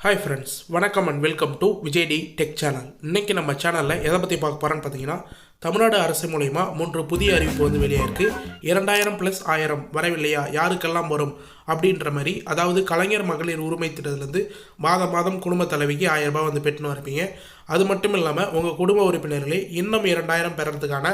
Hi friends வணக்கம் and welcome to Vijay T tech channel இன்றைக்கி நம்ம சேனலில் எதை பற்றி பார்க்க போகிறோன்னு பார்த்தீங்கன்னா தமிழ்நாடு அரசு மூலயமா மூன்று புதிய அறிவிப்பு வந்து வெளியாயிருக்கு. இரண்டாயிரம் ப்ளஸ் ஆயிரம் வரவில்லையா யாருக்கெல்லாம் வரும்? அப்படின்ற மாதிரி. அதாவது கலைஞர் மகளிர் உரிமை திட்டத்திலேருந்து மாதம் மாதம் குடும்ப தலைவிக்கு ஆயிரம் ரூபாய் வந்து பெற்றுன்னு வரப்பீங்க அது மட்டும் இல்லாமல் உங்கள் குடும்ப உறுப்பினர்களே இன்னும் இரண்டாயிரம் பெறறதுக்கான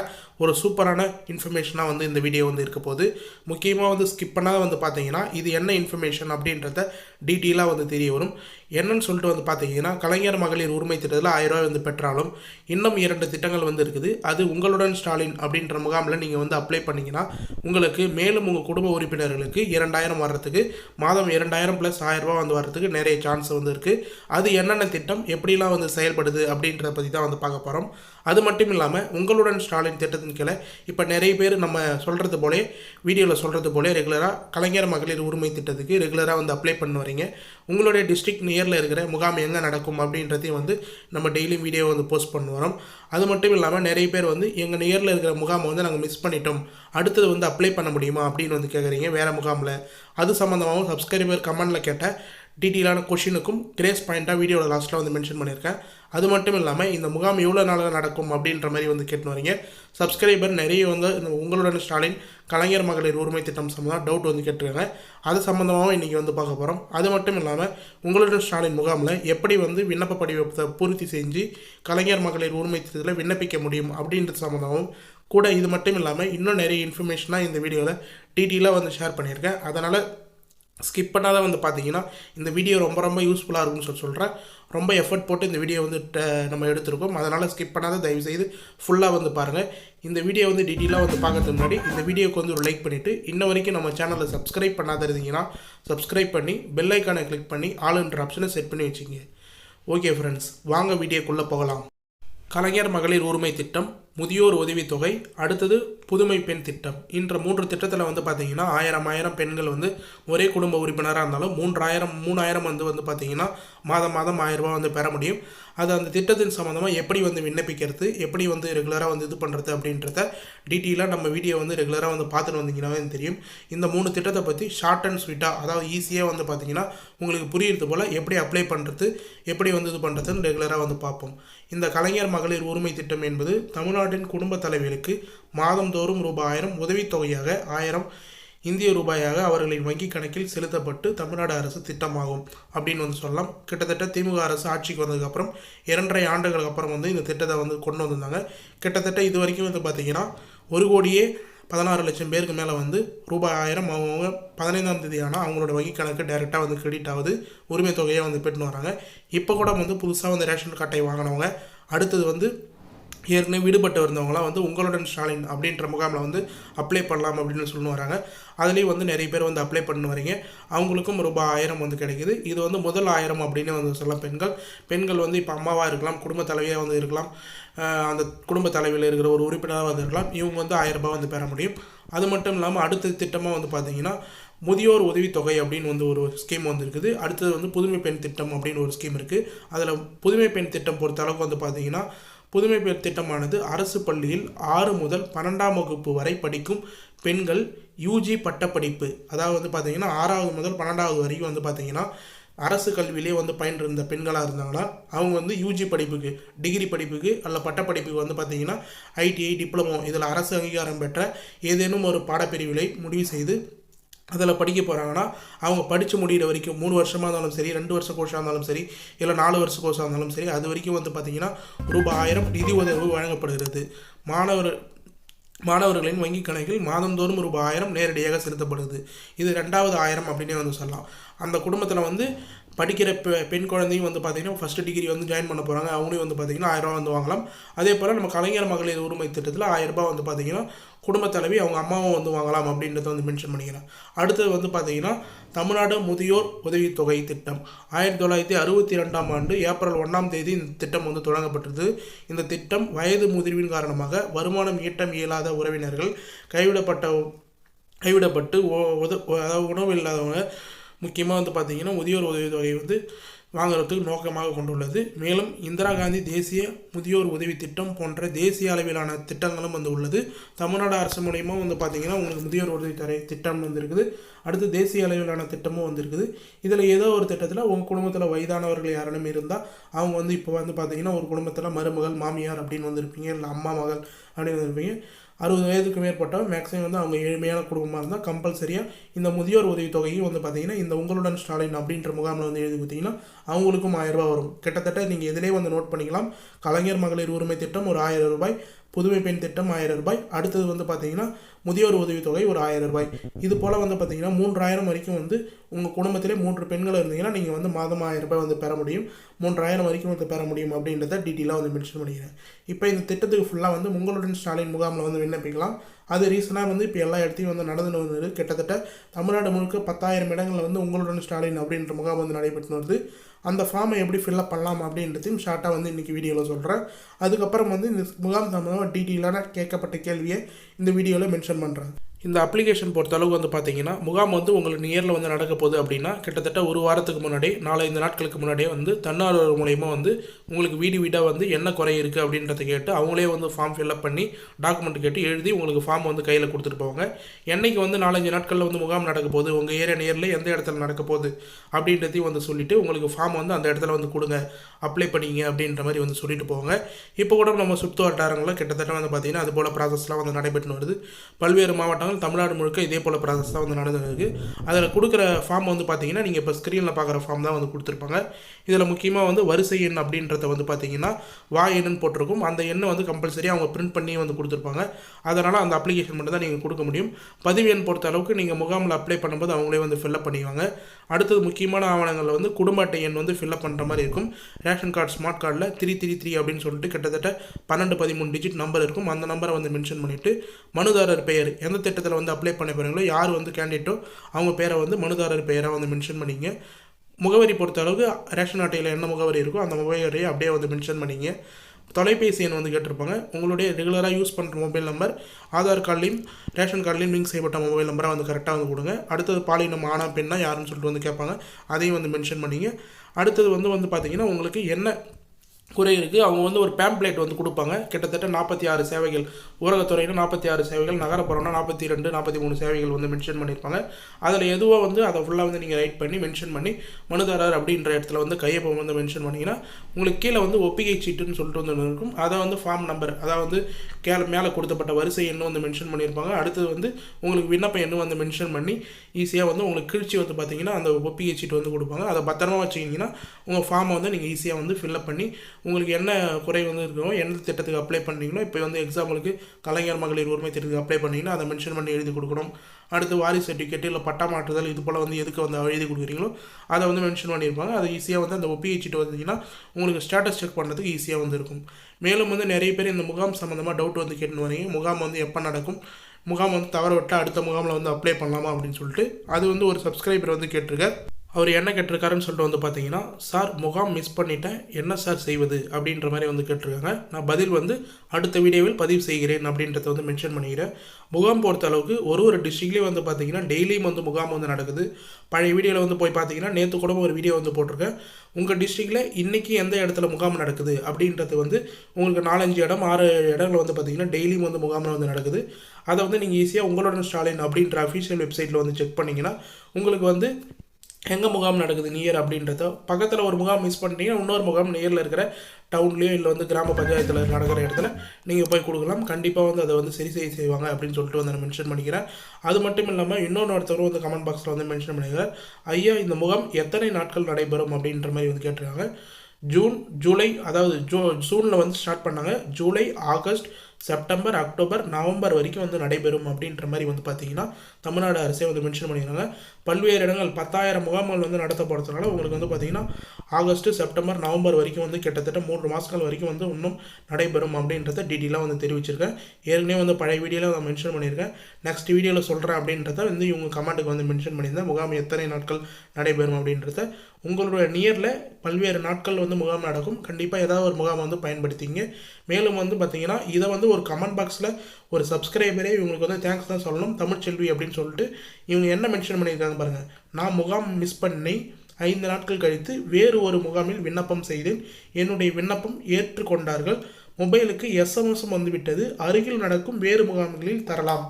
ஒரு சூப்பரான இன்ஃபர்மேஷனாக வந்து இந்த வீடியோ வந்து இருக்க போது முக்கியமாக வந்து ஸ்கிப் பண்ணாத வந்து பார்த்தீங்கன்னா இது என்ன இன்ஃபர்மேஷன் அப்படின்றத டீட்டெயிலாக வந்து தெரிய வரும். என்னன்னு சொல்லிட்டு வந்து பார்த்தீங்கன்னா கலைஞர் மகளிர் உரிமை திட்டத்தில் ஆயிரம் ரூபாய் வந்து பெற்றாலும் இன்னும் இரண்டு திட்டங்கள் வந்து இருக்குது. அது உங்களுடன் ஸ்டாலின் அப்படின்ற முகாமில் நீங்கள் வந்து அப்ளை பண்ணிங்கன்னா உங்களுக்கு மேலும் உங்கள் குடும்ப உறுப்பினர்களுக்கு இரண்டாயிரம் வர்றதுக்கு மாதம் இரண்டாயிரம் ப்ளஸ் ஆயிரரூபா வந்து வர்றதுக்கு நிறைய சான்ஸ் வந்து இருக்குது அது என்னென்ன திட்டம் எப்படிலாம் வந்து செயல்படுது அப்படின்றத பற்றி தான் வந்து பார்க்க போகிறோம் அது மட்டும் இல்லாமல் உங்களுடன் ஸ்டாலின் திட்டத்தின் கீழே இப்போ நிறைய பேர் நம்ம சொல்கிறது போலே வீடியோவில் சொல்கிறது போலே ரெகுலராக கலைஞர் மகளிர் உரிமை திட்டத்துக்கு ரெகுலராக வந்து அப்ளை பண்ண வரீங்க உங்களுடைய டிஸ்ட்ரிக்ட் நியரில் இருக்கிற முகாம் எங்கே நடக்கும் அப்படின்றதையும் வந்து நம்ம டெய்லியும் வீடியோ வந்து போஸ்ட் பண்ண வரோம் அது மட்டும் இல்லாமல் நிறைய பேர் வந்து எங்கள் நியரில் இருக்கிற முகாமை வந்து நாங்கள் மிஸ் பண்ணிட்டோம். அடுத்தது வந்து அப்ளை பண்ண முடியுமா அப்படின்னு வந்து கேட்குறீங்க வேறு முகாமில். அது சம்மந்தமாகவும் சப்ஸ்கிரைபர் கமெண்டில் கேட்டால் டீட்டெயிலான கொஷினுக்கும் கிரேஸ் பாயிண்ட்டாக வீடியோவில் லாஸ்ட்டில் வந்து மென்ஷன் பண்ணியிருக்கேன். அது மட்டும் இல்லாமல் இந்த முகாம் எவ்வளோ நாளில் நடக்கும் அப்படின்ற மாதிரி வந்து கேட்டு வரீங்க. சப்ஸ்கிரைபர் நிறைய வந்து இந்த உங்களுடன் ஸ்டாலின் கலைஞர் மகளிர் உரிமை திட்டம் சம்மந்தம் டவுட் வந்து கேட்டிருக்காங்க. அது சம்மந்தமாகவும் இன்றைக்கி வந்து பார்க்க போகிறோம் அது மட்டும் இல்லாமல் உங்களுடன் ஸ்டாலின் முகாமில் எப்படி வந்து விண்ணப்ப படிவத்தை பூர்த்தி செஞ்சு கலைஞர் மகளிர் உரிமை திட்டத்தில் விண்ணப்பிக்க முடியும் அப்படின்றது சம்மந்தமாகவும் கூட இது மட்டும் இல்லாமல் இன்னும் நிறைய இன்ஃபர்மேஷனாக இந்த வீடியோவில் டீட்டெயிலாக வந்து ஷேர் பண்ணியிருக்கேன். அதனால் ஸ்கிப் பண்ணாத வந்து பார்த்தீங்கன்னா இந்த வீடியோ ரொம்ப ரொம்ப யூஸ்ஃபுல்லாக இருக்கும்னு சொல்லி சொல்கிறேன் ரொம்ப எஃபர்ட் போட்டு இந்த வீடியோ வந்து ட- நம்ம எடுத்திருக்கோம். அதனால் ஸ்கிப் பண்ணாத தயவுசெய்து ஃபுல்லாக வந்து பாருங்கள் இந்த வீடியோ வந்து டீட்டெயிலாக வந்து பார்க்கறதுக்கு முன்னாடி இந்த வீடியோக்கு வந்து ஒரு லைக் பண்ணிவிட்டு இன்ன வரைக்கும் நம்ம சேனலை சப்ஸ்கிரைப் பண்ணாத இருந்தீங்கன்னா சப்ஸ்கிரைப் பண்ணி பெல் ஐக்கானை கிளிக் பண்ணி ஆளுன்ற ஆப்ஷனை செட் பண்ணி வச்சுங்க ஓகே ஃப்ரெண்ட்ஸ் வாங்க வீடியோக்குள்ளே போகலாம். கலைஞர் மகளிர் உரிமை திட்டம். முதியோர் உதவித்தொகை அடுத்தது புதுமை பெண் திட்டம். என்ற மூன்று திட்டத்தில் வந்து பார்த்திங்கன்னா ஆயிரம் ஆயிரம் பெண்கள் வந்து ஒரே குடும்ப உறுப்பினராக இருந்தாலும் மூன்றாயிரம் மூணாயிரம் வந்து வந்து பார்த்திங்கன்னா மாதம் மாதம் ஆயிரம் ரூபா வந்து பெற முடியும். அது அந்த திட்டத்தின் சம்மந்தமாக எப்படி வந்து விண்ணப்பிக்கிறது எப்படி வந்து ரெகுலராக வந்து இது பண்ணுறது அப்படின்றத டீட்டெயிலாக நம்ம வீடியோ வந்து ரெகுலராக வந்து பார்த்துட்டு வந்தீங்கன்னாவே தெரியும். இந்த மூணு திட்டத்தை பற்றி ஷார்ட் அண்ட் ஸ்வீட்டாக அதாவது ஈஸியாக வந்து பார்த்தீங்கன்னா உங்களுக்கு புரியுறது போல் எப்படி அப்ளை பண்ணுறது எப்படி வந்து இது பண்ணுறதுன்னு ரெகுலராக வந்து பார்ப்போம். இந்த கலைஞர் மகளிர் உரிமை திட்டம் என்பது தமிழ்நாட்டின் குடும்ப தலைவர்களுக்கு மாதந்தோறும் ரூபாய் ஆயிரம் உதவித்தொகையாக ஆயிரம் இந்திய ரூபாயாக அவர்களின் வங்கி கணக்கில் செலுத்தப்பட்டு தமிழ்நாடு அரசு திட்டமாகும் அப்படின்னு வந்து சொல்லலாம். கிட்டத்தட்ட திமுக அரசு ஆட்சிக்கு வந்ததுக்கப்புறம் இரண்டரை ஆண்டுகளுக்கு அப்புறம் வந்து இந்த திட்டத்தை வந்து கொண்டு வந்திருந்தாங்க. கிட்டத்தட்ட இது வரைக்கும் வந்து பார்த்திங்கன்னா ஒரு கோடியே பதினாறு லட்சம் பேருக்கு மேலே வந்து ரூபாய் ஆயிரம் அவங்க பதினைந்தாம் தேதி ஆனால் அவங்களோட வங்கி கணக்கு டைரெக்டாக வந்து கிரெடிட் ஆகுது. உரிமை தொகையாக வந்து பெற்றுன்னு வராங்க. இப்போ கூட வந்து புதுசாக வந்து ரேஷன் கார்டை வாங்கினவங்க அடுத்தது வந்து ஏற்கனவே விடுபட்டு இருந்தவங்களாம் வந்து உங்களுடன் ஸ்டாலின் அப்படின்ற முகாமில் வந்து அப்ளை பண்ணலாம் அப்படின்னு சொல்லி வராங்க. அதுலேயும் வந்து நிறைய பேர் வந்து அப்ளை பண்ணி வரீங்க. அவங்களுக்கும் ரூபாய் ஆயிரம் வந்து கிடைக்குது. இது வந்து முதல் ஆயிரம் அப்படின்னு வந்து சொல்லலாம். பெண்கள் பெண்கள் வந்து இப்போ அம்மாவாக இருக்கலாம் குடும்ப தலைவியாக வந்து இருக்கலாம். அந்த குடும்ப தலைவியில் இருக்கிற ஒரு உறுப்பினராக வந்து இருக்கலாம். இவங்க வந்து ஆயிரம் ரூபாய் வந்து பெற முடியும். அது மட்டும் இல்லாமல் அடுத்த திட்டமாக வந்து பார்த்தீங்கன்னா முதியோர் உதவித்தொகை அப்படின்னு வந்து ஒரு ஸ்கீம் வந்து இருக்குது. அடுத்தது வந்து புதுமை பெண் திட்டம் அப்படின்னு ஒரு ஸ்கீம் இருக்குது அதில் புதுமை பெண் திட்டம் பொறுத்த அளவுக்கு வந்து பார்த்திங்கன்னா புதுமை பெயர் திட்டமானது அரசு பள்ளியில் ஆறு முதல் பன்னெண்டாம் வகுப்பு வரை படிக்கும் பெண்கள் யூஜி பட்டப்படிப்பு. அதாவது வந்து பார்த்தீங்கன்னா ஆறாவது முதல் பன்னெண்டாவது வரைக்கும் வந்து பார்த்தீங்கன்னா அரசு கல்வியிலே வந்து பயின்றிருந்த பெண்களாக இருந்தாங்கன்னா அவங்க வந்து யூஜி படிப்புக்கு டிகிரி படிப்புக்கு அல்ல பட்டப்படிப்புக்கு வந்து பார்த்தீங்கன்னா ஐடிஐ டிப்ளமோ இதில் அரசு அங்கீகாரம் பெற்ற ஏதேனும் ஒரு பாடப்பிரிவிலை முடிவு செய்து அதில் படிக்க போகிறாங்கன்னா அவங்க படித்து முடிகிற வரைக்கும் மூணு வருஷமாக இருந்தாலும் சரி ரெண்டு வருஷ கோர்ஸாக இருந்தாலும் சரி இல்லை நாலு வருஷ கோர்ஸாக இருந்தாலும் சரி அது வரைக்கும் வந்து பார்த்திங்கன்னா ரூபாய் ஆயிரம் நிதி உதவி வழங்கப்படுகிறது. மாணவர் மாணவர்களின் வங்கி கணக்கில் மாதந்தோறும் ரூபாய் ஆயிரம் நேரடியாக செலுத்தப்படுது. இது ரெண்டாவது ஆயிரம் அப்படின்னே வந்து சொல்லலாம். அந்த குடும்பத்தில் வந்து படிக்கிற பெ பெண் குழந்தையும் வந்து பார்த்திங்கன்னா ஃபஸ்ட்டு டிகிரி வந்து ஜாயின் பண்ண போகிறாங்க அவங்களையும் வந்து பார்த்திங்கன்னா ஆயிரரூபா வந்து வாங்கலாம். அதே போல் நம்ம கலைஞர் மகளிர் உரிமை திட்டத்தில் ஆயிரரூபா வந்து பார்த்திங்கன்னா குடும்ப தலைவி அவங்க அம்மாவும் வந்து வாங்கலாம் அப்படின்றத வந்து மென்ஷன் பண்ணிக்கிறேன். அடுத்தது வந்து பார்த்திங்கன்னா தமிழ்நாடு முதியோர் உதவித்தொகை திட்டம். ஆயிரத்தி தொள்ளாயிரத்தி அறுபத்தி ரெண்டாம் ஆண்டு ஏப்ரல் ஒன்றாம் தேதி இந்த திட்டம் வந்து தொடங்கப்பட்டது. இந்த திட்டம் வயது முதிர்வின் காரணமாக வருமானம் ஈட்டம் இயலாத உறவினர்கள் கைவிடப்பட்ட கைவிடப்பட்டு உத அதாவது உணவு இல்லாதவங்க முக்கியமாக வந்து பார்த்திங்கன்னா முதியோர் உதவித்தொகை வந்து வாங்குறதுக்கு நோக்கமாக கொண்டுள்ளது. மேலும் இந்திரா காந்தி தேசிய முதியோர் உதவி திட்டம் போன்ற தேசிய அளவிலான திட்டங்களும் வந்து உள்ளது. தமிழ்நாடு அரசு மூலயமா வந்து பார்த்திங்கன்னா உங்களுக்கு முதியோர் உதவி தரை திட்டம் வந்துருக்குது அடுத்து தேசிய அளவிலான திட்டமும் வந்திருக்குது இதில் ஏதோ ஒரு திட்டத்தில் உங்கள் குடும்பத்தில் வயதானவர்கள் யாரும் இருந்தால் அவங்க வந்து இப்போ வந்து பார்த்தீங்கன்னா ஒரு குடும்பத்தில் மருமகள் மாமியார் அப்படின்னு வந்திருப்பீங்க இல்லை அம்மா மகள் அப்படின்னு வந்திருப்பீங்க அறுபது வயதுக்கு மேற்பட்டவங்க மேக்ஸிமம் வந்து அவங்க ஏழ்மையான குடும்பமாக இருந்தால் கம்பல்சரியாக இந்த முதியோர் உதவித்தொகையும் வந்து பார்த்தீங்கன்னா இந்த உங்களுடன் ஸ்டாலின் அப்படின்ற முகாமில் வந்து எழுதி கொடுத்தீங்கன்னா அவங்களுக்கும் ஆயிரம் ரூபாய் வரும். கிட்டத்தட்ட நீங்கள் இதிலே வந்து நோட் பண்ணிக்கலாம். கலைஞர் மகளிர் உரிமை திட்டம் ஒரு ஆயிரம் ரூபாய் புதுமை பெண் திட்டம் ஆயிரம் ரூபாய். அடுத்தது வந்து பார்த்தீங்கன்னா முதியோர் உதவித்தொகை ஒரு ஆயிரம் ரூபாய். இது போல் வந்து பார்த்தீங்கன்னா மூன்றாயிரம் வரைக்கும் வந்து உங்கள் குடும்பத்திலே மூன்று பெண்கள் இருந்தீங்கன்னா நீங்கள் வந்து மாதம் ஆயிரம் ரூபாய் வந்து பெற முடியும். மூன்றாயிரம் வரைக்கும் வந்து பெற முடியும் அப்படின்றத டீட்டெயிலாக வந்து மென்ஷன் பண்ணிக்கிறேன். இப்போ இந்த திட்டத்துக்கு ஃபுல்லாக வந்து உங்களுடன் ஸ்டாலின் முகாமில் வந்து விண்ணப்பிக்கலாம். அது ரீசனாக வந்து இப்போ எல்லா இடத்தையும் வந்து நடந்து வந்தது கிட்டத்தட்ட தமிழ்நாடு முழுக்க பத்தாயிரம் இடங்களில் வந்து உங்களுடன் ஸ்டாலின் அப்படின்ற முகாம் வந்து நடைபெற்று வருது. அந்த ஃபார்மை எப்படி ஃபில்அப் பண்ணலாம் அப்படின்றதையும் ஷார்ட்டாக வந்து இன்றைக்கி வீடியோவில் சொல்கிறேன் அதுக்கப்புறம் வந்து இந்த முகாம் சம்மந்தமாக டீட்டெயிலான கேட்கப்பட்ட கேள்வியை இந்த வீடியோவில் மென்ஷன் பண்ணுறேன் இந்த அப்ளிகேஷன் பொறுத்தளவுக்கு வந்து பார்த்தீங்கன்னா முகாம் வந்து உங்களுக்கு நியரில் வந்து நடக்க போகுது அப்படின்னா கிட்டத்தட்ட ஒரு வாரத்துக்கு முன்னாடி நாலஞ்சு நாட்களுக்கு முன்னாடியே வந்து தன்னார்வலர் மூலயமா வந்து உங்களுக்கு வீடு வீடாக வந்து என்ன குறை இருக்குது அப்படின்றத கேட்டு அவங்களே வந்து ஃபார்ம் ஃபில்அப் பண்ணி டாக்குமெண்ட் கேட்டு எழுதி உங்களுக்கு ஃபார்ம் வந்து கையில் கொடுத்துட்டு போவாங்க. என்னைக்கு வந்து நாலஞ்சு நாட்களில் வந்து முகாம் நடக்க போகுது உங்கள் ஏரியா நேரில் எந்த இடத்துல நடக்க போகுது அப்படின்றதையும் வந்து சொல்லிவிட்டு உங்களுக்கு ஃபார்ம் வந்து அந்த இடத்துல வந்து கொடுங்க அப்ளை பண்ணிங்க அப்படின்ற மாதிரி வந்து சொல்லிட்டு போவாங்க. இப்போ கூட நம்ம சுற்று வட்டாரங்களில் கிட்டத்தட்ட வந்து பார்த்திங்கன்னா அது போல் ப்ராசஸ்லாம் வந்து நடைபெற்று வருது. பல்வேறு மாவட்டங்கள் தமிழ்நாடு முழுக்க இதே போல் ப்ராசஸ் தான் வந்து நடந்துருக்கு அதில் கொடுக்குற ஃபார்ம் வந்து பார்த்தீங்கன்னா நீங்கள் இப்போ ஸ்க்ரீனில் பார்க்குற ஃபார்ம் தான் வந்து கொடுத்துருப்பாங்க. இதில் முக்கியமாக வந்து வரிசை எண் அப்படின்றத வந்து பார்த்தீங்கன்னா வா எண்ணுன்னு போட்டிருக்கும். அந்த எண்ணை வந்து கம்பல்சரி அவங்க பிரிண்ட் பண்ணி வந்து கொடுத்துருப்பாங்க. அதனால் அந்த அப்ளிகேஷன் மட்டும் தான் நீங்கள் கொடுக்க முடியும். பதிவு எண் பொறுத்த அளவுக்கு நீங்கள் முகாமில் அப்ளை பண்ணும்போது அவங்களே வந்து ஃபில்அப் பண்ணிக்குவாங்க அடுத்தது முக்கியமான ஆவணங்களில் வந்து குடும்ப அட்டை எண் வந்து ஃபில்லப் பண்ணுற மாதிரி இருக்கும். ரேஷன் கார்டு ஸ்மார்ட் கார்டில் த்ரீ த்ரீ த்ரீ அப்படின்னு சொல்லிட்டு கிட்டத்தட்ட பன்னெண்டு பதிமூணு டிஜிட் நம்பர் இருக்கும். அந்த நம்பரை வந்து மென்ஷன் பண்ணிவிட்டு மனுதாரர் பெயர் எந்த திட்டத்தில் வந்து அப்ளை பண்ண போகிறீங்களோ யார் வந்து கேண்டிடேட்டோ அவங்க பேரை வந்து மனுதாரர் பெயராக வந்து மென்ஷன் பண்ணிங்க. முகவரி பொறுத்த அளவுக்கு ரேஷன் அட்டையில் என்ன முகவரி இருக்கோ அந்த முகவரியை அப்படியே வந்து மென்ஷன் பண்ணிங்க. தொலைபேசி எண் வந்து கேட்டிருப்பாங்க. உங்களுடைய ரெகுலராக யூஸ் பண்ணுற மொபைல் நம்பர் ஆதார் கார்ட்லேயும் ரேஷன் கார்ட்லேயும் லிங்க் செய்யப்பட்ட மொபைல் நம்பரை வந்து கரெக்டாக வந்து கொடுங்க. அடுத்தது பாலினம் ஆனா பெண்ணா யாருன்னு சொல்லிட்டு வந்து கேட்பாங்க. அதையும் வந்து மென்ஷன் பண்ணிங்க. அடுத்தது வந்து வந்து பார்த்தீங்கன்னா உங்களுக்கு என்ன குறை இருக்குது அவங்க வந்து ஒரு பேம்ப்ளேட் வந்து கொடுப்பாங்க. கிட்டத்தட்ட நாற்பத்தி ஆறு சேவைகள் ஊரகத்துறையில் நாற்பத்தி ஆறு சேவைகள் நகரப்புறம்னா நாற்பத்தி ரெண்டு நாற்பத்தி மூணு சேவைகள் வந்து மென்ஷன் பண்ணியிருப்பாங்க. அதில் எதுவோ வந்து அதை ஃபுல்லாக வந்து நீங்கள் ரைட் பண்ணி மென்ஷன் பண்ணி மனுதாரர் அப்படின்ற இடத்துல வந்து கையொப்பம் வந்து மென்ஷன் பண்ணிங்கன்னா உங்களுக்கு கீழே வந்து ஒப்பிகை சீட்டுன்னு சொல்லிட்டு வந்து இருக்கும். அதை வந்து ஃபார்ம் நம்பர் அதாவது கேள மேலே கொடுத்தப்பட்ட வரிசை எண்ணு வந்து மென்ஷன் பண்ணியிருப்பாங்க. அடுத்தது வந்து உங்களுக்கு விண்ணப்ப எண்ணு வந்து மென்ஷன் பண்ணி ஈஸியாக வந்து உங்களுக்கு கிழிச்சி வந்து பார்த்தீங்கன்னா அந்த ஒப்பிகை சீட்டு வந்து கொடுப்பாங்க. அதை பத்திரமா வச்சுக்கிங்கன்னா உங்கள் ஃபார்மை வந்து நீங்கள் ஈஸியாக வந்து ஃபில்அப் பண்ணி உங்களுக்கு என்ன குறை வந்து இருக்கோ எந்த திட்டத்துக்கு அப்ளை பண்ணுறீங்களோ இப்போ வந்து எக்ஸாம்பிளுக்கு கலைஞர் மகளிர் உரிமை திட்டத்துக்கு அப்ளை பண்ணிங்கன்னா அதை மென்ஷன் பண்ணி எழுதி கொடுக்கணும். அடுத்து வாரிசு சர்டிஃபிகேட் இல்லை பட்டா மாற்றுதல் இது போல் வந்து எதுக்கு வந்து எழுதி கொடுக்குறீங்களோ அதை வந்து மென்ஷன் பண்ணியிருப்பாங்க. அது ஈஸியாக வந்து அந்த ஒப்பிகை சீட்டு வந்தீங்கன்னா உங்களுக்கு ஸ்டேட்டஸ் செக் பண்ணுறதுக்கு ஈஸியாக வந்து இருக்கும். மேலும் வந்து நிறைய பேர் இந்த முகாம் சம்மந்தமாக டவுட் வந்து கேட்டுன்னு வரீங்க. முகாம் வந்து எப்போ நடக்கும்? முகாம் வந்து தவற விட்டால் அடுத்த முகாமில் வந்து அப்ளை பண்ணலாமா அப்படின்னு சொல்லிட்டு அது வந்து ஒரு சப்ஸ்கிரைபர் வந்து கேட்டிருக்கார். அவர் என்ன கேட்டிருக்காருன்னு சொல்லிட்டு வந்து பார்த்தீங்கன்னா சார் முகாம் மிஸ் பண்ணிட்டேன். என்ன சார் செய்வது? அப்படின்ற மாதிரி வந்து கேட்டிருக்காங்க. நான் பதில் வந்து அடுத்த வீடியோவில் பதிவு செய்கிறேன் அப்படின்றத வந்து மென்ஷன் பண்ணிக்கிறேன். முகாம் பொறுத்த அளவுக்கு ஒரு ஒரு டிஸ்ட்ரிக்ட்லேயும் வந்து பார்த்தீங்கன்னா டெய்லியும் வந்து முகாம் வந்து நடக்குது. பழைய வீடியோவில் வந்து போய் பார்த்தீங்கன்னா நேற்று கூட ஒரு வீடியோ வந்து போட்டிருக்கேன். உங்கள் டிஸ்ட்ரிக்டில் இன்றைக்கி எந்த இடத்துல முகாம் நடக்குது அப்படின்றது வந்து உங்களுக்கு நாலஞ்சு இடம் ஆறு இடங்கள் வந்து பார்த்தீங்கன்னா டெய்லியும் வந்து முகாமில் வந்து நடக்குது. அதை வந்து நீங்கள் ஈஸியாக உங்களோட ஸ்டாலின் அப்படின்ற அஃபீஷியல் வெப்சைட்டில் வந்து செக் பண்ணிங்கன்னா உங்களுக்கு வந்து எங்கே முகாம் நடக்குது நியர் அப்படின்றத பக்கத்தில் ஒரு முகாம் மிஸ் பண்ணிட்டீங்கன்னா இன்னொரு முகாம் நியரில் இருக்கிற டவுன்லேயோ இல்லை வந்து கிராம பஞ்சாயத்தில் நடக்கிற இடத்துல நீங்கள் போய் கொடுக்கலாம். கண்டிப்பாக வந்து அதை வந்து சரி செய்ய செய்வாங்க அப்படின்னு சொல்லிட்டு வந்து நான் மென்ஷன் பண்ணிக்கிறேன். அது மட்டும் இல்லாமல் இன்னொன்று ஒருத்தரும் வந்து கமெண்ட் பாக்ஸில் வந்து மென்ஷன் பண்ணிக்கிறார் ஐயா இந்த முகாம் எத்தனை நாட்கள் நடைபெறும் அப்படின்ற மாதிரி வந்து கேட்டிருக்காங்க. ஜூன் ஜூலை அதாவது ஜூ ஜூனில் வந்து ஸ்டார்ட் பண்ணாங்க. July August September October November வரைக்கும் வந்து நடைபெறும் அப்படின்ற மாதிரி வந்து பார்த்தீங்கன்னா தமிழ்நாடு அரசே வந்து மென்ஷன் பண்ணியிருக்காங்க. பல்வேறு இடங்கள் பத்தாயிரம் முகாம்கள் வந்து நடத்தப்படுறதுனால உங்களுக்கு வந்து பார்த்தீங்கன்னா ஆகஸ்ட் செப்டம்பர் நவம்பர் வரைக்கும் வந்து கிட்டத்தட்ட மூன்று மாதங்கள் வரைக்கும் வந்து இன்னும் நடைபெறும் அப்படின்றத டீட்டெயிலாக வந்து தெரிவிச்சிருக்கேன். ஏற்கனவே வந்து பழைய வீடியோவில் நான் மென்ஷன் பண்ணியிருக்கேன். நெக்ஸ்ட் வீடியோவில் சொல்கிறேன் அப்படின்றத வந்து இவங்க கமெண்ட்டுக்கு வந்து மென்ஷன் பண்ணியிருந்தேன். முகாம் எத்தனை நாட்கள் நடைபெறும் அப்படின்றத உங்களுடைய நியரில் பல்வேறு நாட்கள் வந்து முகாம் நடக்கும். கண்டிப்பாக ஏதாவது ஒரு முகாம் வந்து பயன்படுத்திங்க. மேலும் வந்து பார்த்தீங்கன்னா இதை வந்து ஒரு கமெண்ட் பாக்ஸில் ஒரு சப்ஸ்கிரைபரே இவங்களுக்கு வந்து தேங்க்ஸ் தான் சொல்லணும். தமிழ்ச்செல்வி அப்படின்னு சொல்லிட்டு இவங்க என்ன மென்ஷன் பண்ணியிருக்காங்க பாருங்கள் நான் முகாம் மிஸ் பண்ணி ஐந்து நாட்கள் கழித்து வேறு ஒரு முகாமில் விண்ணப்பம் செய்தேன். என்னுடைய விண்ணப்பம் ஏற்றுக்கொண்டார்கள். மொபைலுக்கு எஸ்எம்எஸ் வந்துவிட்டது அருகில் நடக்கும் வேறு முகாம்களில் தரலாம்.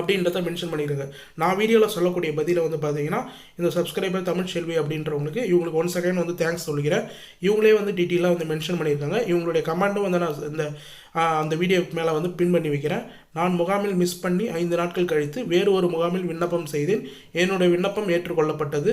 அப்படின்றத மென்ஷன் பண்ணியிருக்காங்க நான் வீடியோவில் சொல்லக்கூடிய பதிலை வந்து பார்த்தீங்கன்னா இந்த சப்ஸ்கிரைபர் தமிழ் செல்வி அப்படின்றவங்களுக்கு இவங்களுக்கு ஒன் செகண்ட் வந்து தேங்க்ஸ் சொல்லிக்கிறேன். இவங்களே வந்து டீட்டெயிலாக வந்து மென்ஷன் பண்ணியிருக்காங்க. இவங்களுடைய கமெண்ட்டும் வந்து நான் இந்த அந்த வீடியோவுக்கு மேலே வந்து பின் பண்ணி வைக்கிறேன். நான் முகாமில் மிஸ் பண்ணி ஐந்து நாட்கள் கழித்து வேறு ஒரு முகாமில் விண்ணப்பம் செய்தேன். என்னுடைய விண்ணப்பம் ஏற்றுக்கொள்ளப்பட்டது.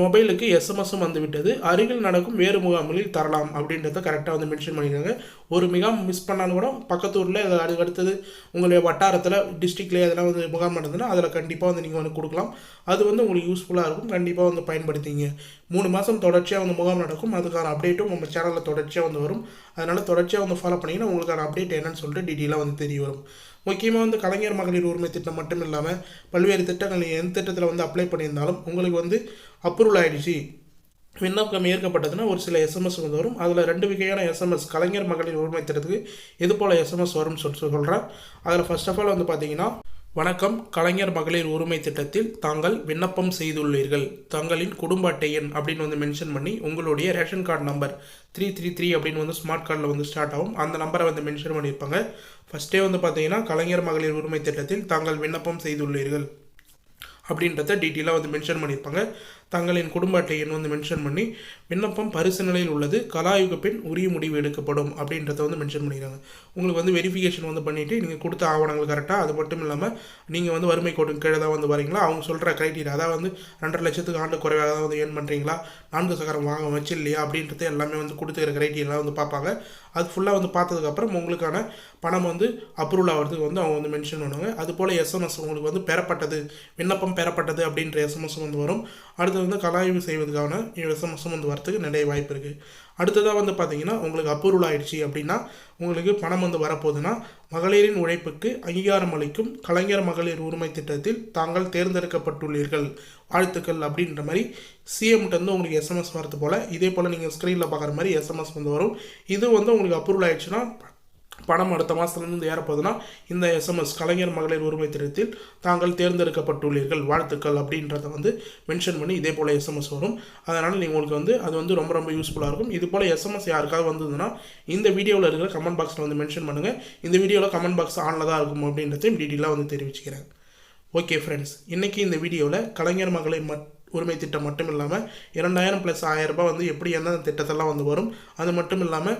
மொபைலுக்கு எஸ்எம்எஸும் வந்துவிட்டது. அருகில் நடக்கும் வேறு முகாம்களில் தரலாம் அப்படின்றத கரெக்டாக வந்து மென்ஷன் பண்ணியிருக்காங்க. ஒரு முகாம் மிஸ் பண்ணாலும் கூட பக்கத்து ஊரில் அதுக்கு அடுத்தது உங்களுடைய வட்டாரத்தில் டிஸ்ட்ரிக்ட்லேயே அதெல்லாம் வந்து முகாம் நடந்ததுன்னா அதில் கண்டிப்பாக வந்து நீங்கள் வந்து கொடுக்கலாம். அது வந்து உங்களுக்கு யூஸ்ஃபுல்லாக இருக்கும். கண்டிப்பாக வந்து பயன்படுத்திங்க. மூணு மாதம் தொடர்ச்சியாக வந்து முகாம் நடக்கும். அதுக்கான அப்டேட்டும் நம்ம சேனலில் தொடர்ச்சியாக வந்து வரும். அதனால் தொடர்ச்சியாக வந்து ஃபாலோ பண்ணிங்கன்னா உங்களுக்கான அப்டேட் என்னன்னு சொல்லிட்டு டீட்டெயிலாக வந்து தெரிய வரும். முக்கியமாக வந்து கலைஞர் மகளிர் உரிமை திட்டம் மட்டும் இல்லாமல் பல்வேறு திட்டங்கள் நீங்கள் எந்த திட்டத்தில் வந்து அப்ளை பண்ணியிருந்தாலும் உங்களுக்கு வந்து அப்ரூவல் ஆகிடுச்சு விண்ணப்பம் ஏற்கப்பட்டதுன்னா ஒரு சில எஸ்எம்எஸ் வந்து வரும். அதில் ரெண்டு வகையான எஸ்எம்எஸ் கலைஞர் மகளிர் உரிமை திட்டத்துக்கு எது போல் எஸ்எம்எஸ் வரும்னு சொல்லி சொல்கிறேன் அதில் ஃபர்ஸ்ட் ஆஃப் ஆல் வந்து பார்த்தீங்கன்னா வணக்கம். கலைஞர் மகளிர் உரிமை திட்டத்தில் தாங்கள் விண்ணப்பம் செய்துள்ளீர்கள். தங்களின் குடும்ப அட்டை எண் அப்படின்னு வந்து மென்ஷன் பண்ணி உங்களுடைய ration card number three three three அப்படின்னு வந்து ஸ்மார்ட் கார்டில் வந்து ஸ்டார்ட் ஆகும். அந்த நம்பரை வந்து மென்ஷன் பண்ணியிருப்பாங்க. ஃபஸ்ட்டே வந்து பார்த்தீங்கன்னா கலைஞர் மகளிர் உரிமை திட்டத்தில் தாங்கள் விண்ணப்பம் செய்துள்ளீர்கள் அப்படின்றத டீட்டெயிலாக வந்து மென்ஷன் பண்ணியிருப்பாங்க. தங்களின் குடும்ப அட்டையின் வந்து மென்ஷன் பண்ணி விண்ணப்பம் பரிசு நிலையில் உள்ளது கலாயுக பின் உரிய முடிவு எடுக்கப்படும் அப்படின்றத வந்து மென்ஷன் பண்ணிடுறாங்க உங்களுக்கு வந்து வெரிஃபிகேஷன் வந்து பண்ணிவிட்டு நீங்கள் கொடுத்த ஆவணங்கள் கரெக்டாக அது மட்டும் இல்லாமல் நீங்கள் வந்து வறுமை கோட்டு கீழே தான் வந்து வரீங்களா? அவங்க சொல்கிற க்ரைட்டீரியா அதாவது வந்து ரெண்டரை லட்சத்துக்கு ஆண்டு குறைவாக தான் வந்து ஏர்ன் பண்ணுறீங்களா நான்கு சக்கரம் வாங்க வச்சு இல்லையா அப்படின்றது எல்லாமே வந்து கொடுத்துக்கிற க்ரைட்டீரியா வந்து பார்ப்பாங்க. அது ஃபுல்லாக வந்து பார்த்ததுக்கப்புறம் உங்களுக்கான பணம் வந்து அப்ரூவல் ஆகிறதுக்கு வந்து அவங்க வந்து மென்ஷன் பண்ணுவாங்க. அது போல் எஸ்எம்எஸ் உங்களுக்கு வந்து பெறப்பட்டது விண்ணப்பம் பெறப்பட்டது அப்படின்ற எஸ்எம்எஸ் வந்து வரும். அடுத்து வந்து கலாய்வு செய்வதற்கான விஷம் வந்து வரத்துக்கு நிறைய வாய்ப்பு இருக்குது அடுத்ததாக வந்து பார்த்தீங்கன்னா உங்களுக்கு அப்ரூவல் ஆயிடுச்சு அப்படின்னா உங்களுக்கு பணம் வந்து வரப்போகுதுன்னா மகளிரின் உழைப்புக்கு அங்கீகாரம் அளிக்கும் கலைஞர் மகளிர் உரிமை திட்டத்தில் தாங்கள் தேர்ந்தெடுக்கப்பட்டுள்ளீர்கள். வாழ்த்துக்கள் அப்படின்ற மாதிரி சிஎம்கிட்ட வந்து உங்களுக்கு எஸ்எம்எஸ் வரது போல் இதே போல் நீங்கள் ஸ்க்ரீனில் பார்க்குற மாதிரி எஸ்எம்எஸ் வந்து வரும். இது வந்து உங்களுக்கு அப்ரூவல் ஆயிடுச்சுன்னா பணம் அடுத்த மாதத்துலேருந்து ஏறப்போகுதுன்னா இந்த எஸ்எம்எஸ் கலைஞர் மகளிர் உரிமை திட்டத்தில் தாங்கள் தேர்ந்தெடுக்கப்பட்டுள்ளீர்கள் வாழ்த்துக்கள் அப்படின்றத வந்து மென்ஷன் பண்ணி இதே போல் எஸ்எம்எஸ் வரும். அதனால் நீங்கள் உங்களுக்கு வந்து அது வந்து ரொம்ப ரொம்ப யூஸ்ஃபுல்லாக இருக்கும். இது போல் எஸ்எம்எஸ் யாருக்காவது வந்ததுன்னா இந்த வீடியோவில் இருக்கிற கமெண்ட் பாக்ஸில் வந்து மென்ஷன் பண்ணுங்கள் இந்த வீடியோவில் கமெண்ட் பாக்ஸ் ஆனில் தான் இருக்கும் அப்படின்றதையும் டீட்டெயிலாக வந்து தெரிவிச்சுக்கிறேன். ஓகே ஃப்ரெண்ட்ஸ் இன்றைக்கி இந்த வீடியோவில் கலைஞர் மகளிர் மட் உரிமை திட்டம் மட்டும் இல்லாமல் இரண்டாயிரம் ப்ளஸ் ஆயிரம் ரூபாய் வந்து எப்படி எந்தெந்த திட்டத்தெல்லாம் வந்து வரும் அது மட்டும் இல்லாமல்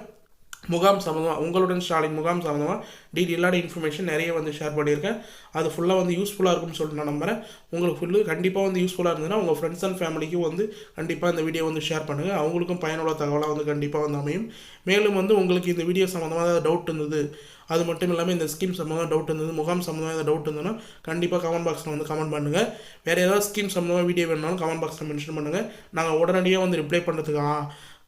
முகாம் சம்மந்தமாக உங்களுடன் ஸ்டாலின் முகாம் சம்மந்தமாக டீட்டெயிலான இன்ஃபர்மேஷன் நிறைய வந்து ஷேர் பண்ணியிருக்கேன். அது ஃபுல்லாக வந்து யூஸ்ஃபுல்லாக இருக்கும்னு சொல்லிட்டு நான் நம்புகிறேன் உங்களுக்கு ஃபுல்லு கண்டிப்பாக வந்து யூஸ்ஃபுல்லாக இருந்ததுன்னா உங்கள் ஃப்ரெண்ட்ஸ் அண்ட் ஃபேமிலிக்கும் வந்து கண்டிப்பாக இந்த வீடியோ வந்து ஷேர் பண்ணுங்கள் அவங்களுக்கும் பயனுள்ள தகவலாக வந்து கண்டிப்பாக வந்து அமையும். மேலும் வந்து உங்களுக்கு இந்த வீடியோ சம்மந்தமாக டவுட் இருந்தது அது மட்டும் இல்லாமல் இந்த ஸ்கீம் சம்மந்தமாக டவுட் இருந்தது முகாம் சம்மந்தமாக ஏதாவது டவுட் இருந்ததுன்னா கண்டிப்பாக கமெண்ட் பாக்ஸில் வந்து கமெண்ட் பண்ணுங்கள் வேறு ஏதாவது ஸ்கீம் சம்மந்தமாக வீடியோ வேணுனாலும் கமெண்ட் பாக்ஸில் மென்ஷன் பண்ணுங்கள் நாங்கள் உடனடியாக வந்து ரிப்ளை பண்ணுறதுக்கு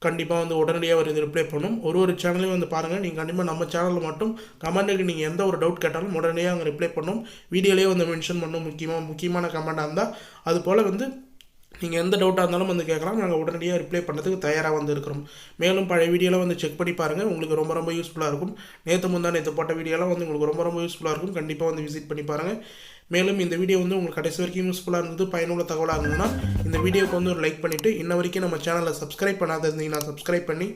கண்டிப்பாக வந்து உடனடியாக ஒரு இது ரிப்ளை பண்ணும் ஒரு ஒரு சேனலையும் வந்து பாருங்கள் நீங்கள் கண்டிப்பாக நம்ம சேனலில் மட்டும் கமெண்ட்டுக்கு நீங்கள் எந்த ஒரு டவுட் கேட்டாலும் உடனடியாக அங்கே ரிப்ளை பண்ணும் வீடியோலேயே வந்து மென்ஷன் பண்ணும் முக்கியமாக முக்கியமான கமெண்டாக இருந்தால் அது போல் வந்து நீங்கள் எந்த டவுட்டாக இருந்தாலும் வந்து கேட்கலாம். நாங்கள் உடனடியாக ரிப்ளை பண்ணுறதுக்கு தயாராக வந்து இருக்கிறோம். மேலும் பழைய வீடியோலாம் வந்து செக் பண்ணி பாருங்கள் உங்களுக்கு ரொம்ப ரொம்ப யூஸ்ஃபுல்லாக இருக்கும். நேற்று முந்தா நேற்று போட்ட வீடியோலாம் வந்து உங்களுக்கு ரொம்ப ரொம்ப யூஸ்ஃபுல்லாக இருக்கும். கண்டிப்பாக வந்து விசிட் பண்ணி பாருங்கள் மேலும் இந்த வீடியோ வந்து உங்களுக்கு கடைசி வரைக்கும் யூஸ்ஃபுல்லாக இருந்தது பயனுள்ள தகவலாக இருந்ததுன்னா இந்த வீடியோக்கு வந்து ஒரு லைக் பண்ணிவிட்டு இன்ன வரைக்கும் நம்ம சேனலை சப்ஸ்கிரைப் பண்ணாத இருந்தீங்கன்னா சப்ஸ்கிரைப் பண்ணி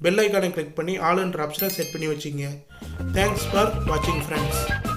பெல் ஐக்கானை கிளிக் பண்ணி ஆளுன்ற ஆப்ஷனை செட் பண்ணி வச்சுங்க தேங்க்ஸ் ஃபார் வாட்சிங் ஃப்ரெண்ட்ஸ்